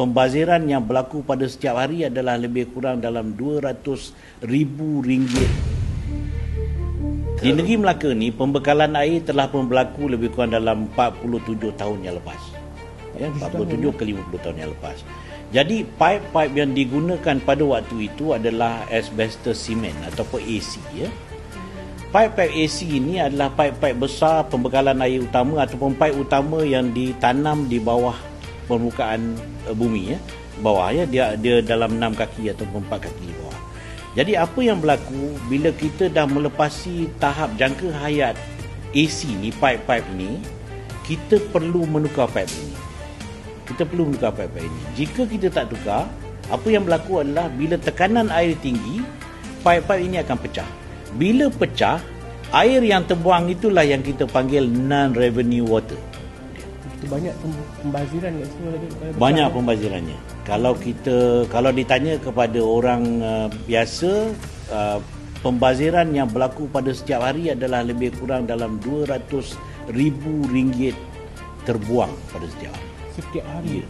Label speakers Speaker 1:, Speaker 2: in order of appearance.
Speaker 1: pembaziran yang berlaku pada setiap hari adalah lebih kurang dalam 200 ribu ringgit. Di negeri Melaka ni pembekalan air telah pun berlaku lebih kurang dalam 47 tahun yang lepas. Ya, 47 ke 50 tahun yang lepas. Jadi pipe-pipe yang digunakan pada waktu itu adalah asbestos cement ataupun AC ya. Pipe-pipe AC ini adalah pipe-pipe besar pembekalan air utama ataupun pipe utama yang ditanam di bawah permukaan uh, bumi ya. Bawah ya dia dia dalam 6 kaki ataupun 4 kaki bawah. Jadi apa yang berlaku bila kita dah melepasi tahap jangka hayat AC ni pipe-pipe ini kita perlu menukar pipe ini kita perlu menukar pipe-pipe ini. Jika kita tak tukar, apa yang berlaku adalah bila tekanan air tinggi, pipe-pipe ini akan pecah. Bila pecah, air yang terbuang itulah yang kita panggil non-revenue water.
Speaker 2: Banyak pembaziran kat lagi.
Speaker 1: Banyak pembazirannya. Kalau kita kalau ditanya kepada orang uh, biasa, uh, pembaziran yang berlaku pada setiap hari adalah lebih kurang dalam 200 ribu ringgit terbuang pada setiap hari
Speaker 2: setiap hari.
Speaker 1: Ya.